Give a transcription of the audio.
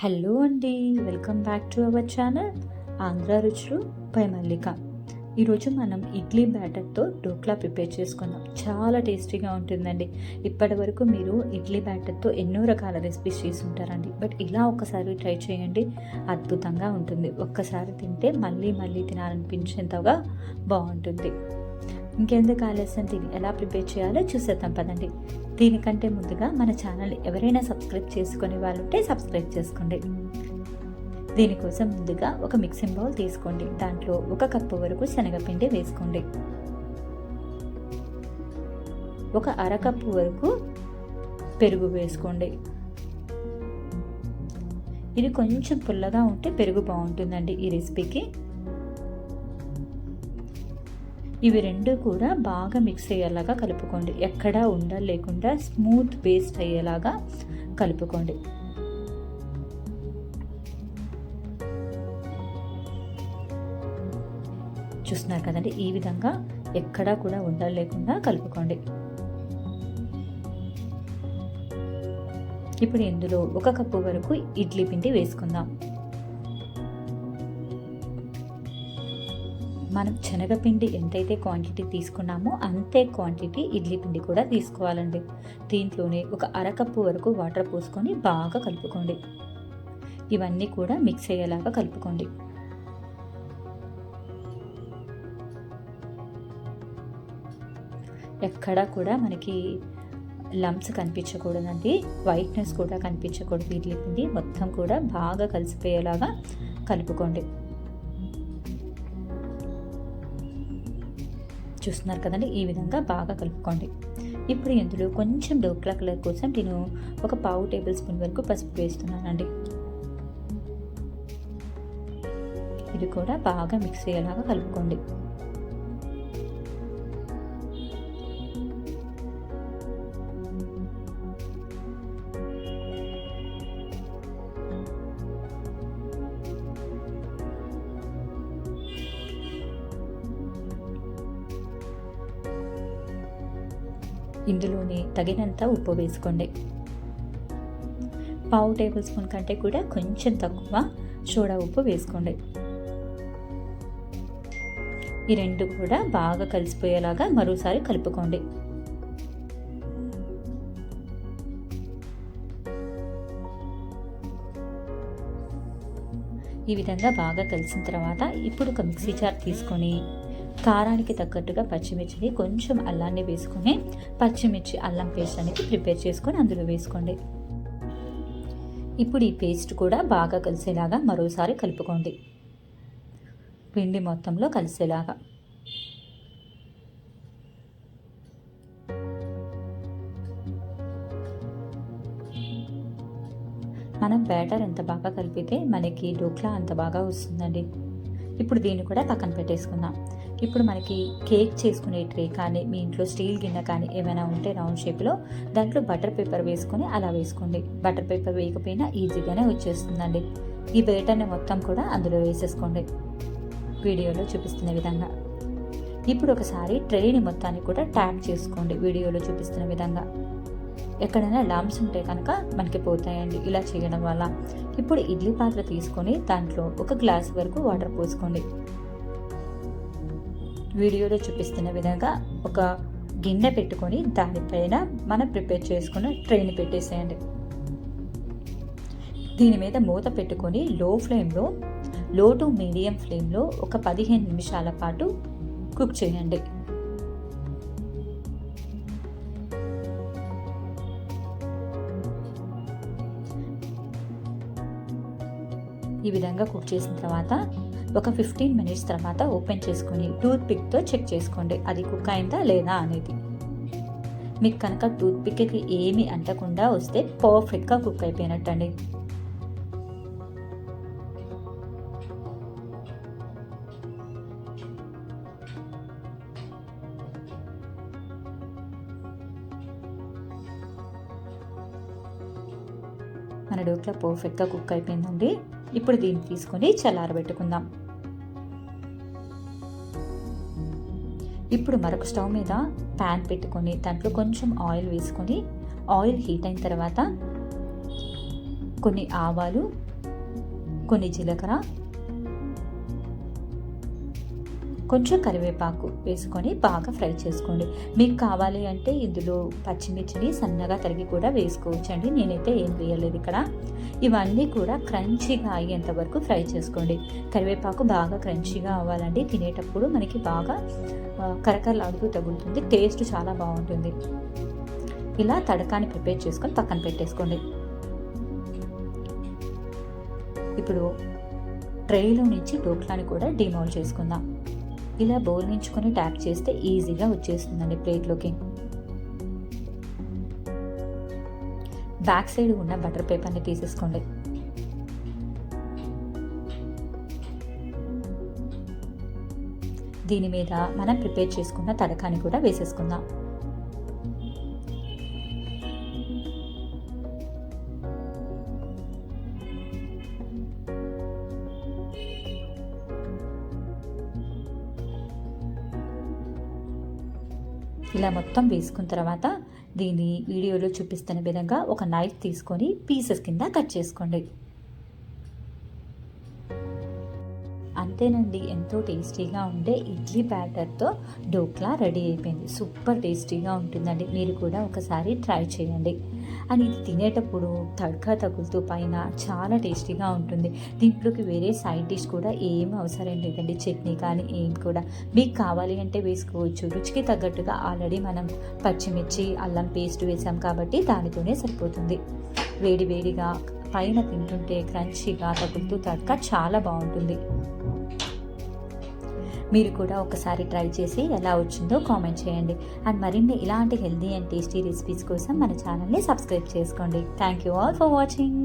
Hello అండి welcome back to our channel Andhra Ruchulu పై మల్లిక. ఈరోజు మనం ఇడ్లీ బ్యాటర్తో డోక్లా ప్రిపేర్ చేసుకుందాం. చాలా టేస్టీగా ఉంటుందండి. ఇప్పటి వరకు మీరు ఇడ్లీ బ్యాటర్తో ఎన్నో రకాల రెసిపీస్ చేసి ఉంటారండి బట్ ఇలా ఒకసారి ట్రై చేయండి అద్భుతంగా ఉంటుంది. ఒక్కసారి తింటే మళ్ళీ మళ్ళీ తినాలనిపించేంతగా బాగుంటుంది. ఇంకెందుకు ఆలస్యం? దీన్ని ఎలా ప్రిపేర్ చేయాలో చూసేద్దాం పదండి. దీనికంటే ముందుగా మన ఛానల్ ఎవరైనా సబ్స్క్రైబ్ చేసుకునే వాళ్ళు ఉంటే సబ్స్క్రైబ్ చేసుకోండి. దీనికోసం ముందుగా ఒక మిక్సింగ్ బౌల్ తీసుకోండి. దాంట్లో ఒక కప్పు వరకు శనగపిండి వేసుకోండి. ఒక అరకప్పు వరకు పెరుగు వేసుకోండి. ఇది కొంచెం పుల్లగా ఉంటే పెరుగు బాగుంటుందండి ఈ రెసిపీకి. ఇవి రెండు కూడా బాగా మిక్స్ అయ్యేలాగా కలుపుకోండి. ఎక్కడా ఉండ లేకుండా స్మూత్ పేస్ట్ అయ్యేలాగా కలుపుకోండి. చూస్తున్నారు కదండి ఈ విధంగా ఎక్కడా కూడా ఉండలు లేకుండా కలుపుకోండి. ఇప్పుడు ఇందులో ఒక కప్పు వరకు ఇడ్లీ పిండి వేసుకుందాం. మనం శనగపిండి ఎంతైతే క్వాంటిటీ తీసుకున్నామో అంతే క్వాంటిటీ ఇడ్లీ పిండి కూడా తీసుకోవాలండి. దీంట్లోనే ఒక అరకప్పు వరకు వాటర్ పోసుకొని బాగా కలుపుకోండి. ఇవన్నీ కూడా మిక్స్ అయ్యేలాగా కలుపుకోండి. ఎక్కడా కూడా మనకి లంప్స్ కనిపించకూడదండి. వైట్నెస్ కూడా కనిపించకూడదు ఇడ్లీ పిండి. మొత్తం కూడా బాగా కలిసిపోయేలాగా కలుపుకోండి. చూస్తున్నారు కదండి ఈ విధంగా బాగా కలుపుకోండి. ఇప్పుడు ఇందులో కొంచెం డోక్లా కలర్ కోసం నేను ఒక పావు టేబుల్ స్పూన్ వరకు పసుపు వేస్తున్నానండి. ఇది కూడా బాగా మిక్స్ అయ్యేలాగా కలుపుకోండి. ఇందులోనే తగినంత ఉప్పు వేసుకోండి. పావు టేబుల్ స్పూన్ కంటే కూడా కొంచెం తక్కువ సోడా ఉప్పు వేసుకోండి. ఈ రెండు కూడా బాగా కలిసిపోయేలాగా మరోసారి కలుపుకోండి. ఈ విధంగా బాగా కలిసిన తర్వాత ఇప్పుడు ఒక మిక్సీ జార్ తీసుకొని కారానికి తగ్గట్టుగా పచ్చిమిర్చిని కొంచెం అల్లాన్ని వేసుకొని పచ్చిమిర్చి అల్లం పేస్ట్ అనేది ప్రిపేర్ చేసుకొని అందులో వేసుకోండి. ఇప్పుడు ఈ పేస్ట్ కూడా బాగా కలిసేలాగా మరోసారి కలుపుకోండి. పిండి మొత్తంలో కలిసేలాగా. మనం బ్యాటర్ ఎంత బాగా కలిపితే మనకి డోక్లా అంత బాగా వస్తుందండి. ఇప్పుడు దీన్ని కూడా పక్కన పెట్టేసుకుందాం. ఇప్పుడు మనకి కేక్ చేసుకునే ట్రే కానీ మీ ఇంట్లో స్టీల్ గిన్నె కానీ ఏమైనా ఉంటే రౌండ్ షేప్లో దాంట్లో బటర్ పేపర్ వేసుకొని అలా వేసుకోండి. బటర్ పేపర్ వేయకపోయినా ఈజీగానే వచ్చేస్తుందండి. ఈ బేటర్ని మొత్తం కూడా అందులో వేసేసుకోండి. వీడియోలో చూపిస్తున్న విధంగా. ఇప్పుడు ఒకసారి ట్రేని మొత్తాన్ని కూడా ట్యాప్ చేసుకోండి. వీడియోలో చూపిస్తున్న విధంగా. ఎక్కడైనా లాంప్స్ ఉంటే కనుక మనకి పోతాయండి. ఇలా చేయడం వల్ల ఇప్పుడు ఇడ్లీ పాత్ర తీసుకొని దాంట్లో ఒక గ్లాస్ వరకు వాటర్ పోసుకోండి. వీడియోలో చూపిస్తున్న విధంగా ఒక గిన్నె పెట్టుకొని దానిపైన మనం ప్రిపేర్ చేసుకున్న ట్రైని పెట్టేసేయండి. దీని మీద మూత పెట్టుకొని లో ఫ్లేమ్లో లో టు మీడియం ఫ్లేమ్లో ఒక పదిహేను నిమిషాల పాటు కుక్ చేయండి. ఈ విధంగా కుక్ చేసిన తర్వాత ఒక ఫిఫ్టీన్ మినిట్స్ తర్వాత ఓపెన్ చేసుకొని టూత్ పిక్తో చెక్ చేసుకోండి అది కుక్ అయిందా లేదా అనేది. మీకు కనుక టూత్ పిక్కి ఏమి అంటకుండా వస్తే పర్ఫెక్ట్గా కుక్ అయిపోయినట్టండి. మన డోక్లా పర్ఫెక్ట్గా కుక్ అయిపోయిందండి. ఇప్పుడు దీన్ని తీసుకొని చల్లారబెట్టుకుందాం. ఇప్పుడు మరొక స్టవ్ మీద ప్యాన్ పెట్టుకొని దాంట్లో కొంచెం ఆయిల్ వేసుకొని ఆయిల్ హీట్ అయిన తర్వాత కొన్ని ఆవాలు కొన్ని జీలకర్ర కొంచెం కరివేపాకు వేసుకొని బాగా ఫ్రై చేసుకోండి. మీకు కావాలి అంటే ఇందులో పచ్చిమిర్చిని సన్నగా తరిగి కూడా వేసుకోవచ్చు అండి నేనైతే ఏం వేయలేదు ఇక్కడ. ఇవన్నీ కూడా క్రంచీగా అయ్యేంత వరకు ఫ్రై చేసుకోండి. కరివేపాకు బాగా క్రంచీగా అవ్వాలండి. తినేటప్పుడు మనకి బాగా కరకరలాడుతూ తగులుతుంది. టేస్ట్ చాలా బాగుంటుంది. ఇలా తడకాన్ని ప్రిపేర్ చేసుకొని పక్కన పెట్టేసుకోండి. ఇప్పుడు ట్రేలో నుంచి డోక్లాని కూడా డిమౌల్ చేసుకుందాం. ఇలా బౌల్ నుంచుకొని ట్యాప్ చేస్తే ఈజీగా వచ్చేస్తుందండి ప్లేట్లోకి. బ్యాక్ సైడ్ ఉన్న బటర్ పేపర్ని తీసేసుకోండి. దీని మీద మనం ప్రిపేర్ చేసుకున్న తడకాని కూడా వేసేసుకుందాం. ఇలా మొత్తం వేసుకున్న తర్వాత దీన్ని వీడియోలో చూపిస్తున్న విధంగా ఒక నైఫ్ తీసుకొని పీసెస్ కింద కట్ చేసుకోండి. అంతేనండి. ఎంతో టేస్టీగా ఉండే ఇడ్లీ బ్యాటర్తో డోక్లా రెడీ అయిపోయింది. సూపర్ టేస్టీగా ఉంటుందండి. మీరు కూడా ఒకసారి ట్రై చేయండి. అని ఇది తినేటప్పుడు తడకా తగులుతూ పైన చాలా టేస్టీగా ఉంటుంది. దీంట్లోకి వేరే సైడ్ డిష్ కూడా ఏం అవసరం లేదండి. చట్నీ కానీ ఏం కూడా. మీకు కావాలి అంటే వేసుకోవచ్చు. రుచికి తగ్గట్టుగా ఆల్రెడీ మనం పచ్చిమిర్చి అల్లం పేస్ట్ వేసాం కాబట్టి దానితోనే సరిపోతుంది. వేడి వేడిగా పైన తింటుంటే క్రంచీగా తగులుతూ తడక చాలా బాగుంటుంది. మీరు కూడా ఒకసారి ట్రై చేసి ఎలా వచ్చిందో కామెంట్ చేయండి. అండ్ మరిన్ని ఇలాంటి హెల్దీ అండ్ టేస్టీ రెసిపీస్ కోసం మన ఛానల్ని సబ్స్క్రైబ్ చేసుకోండి. Thank you all for watching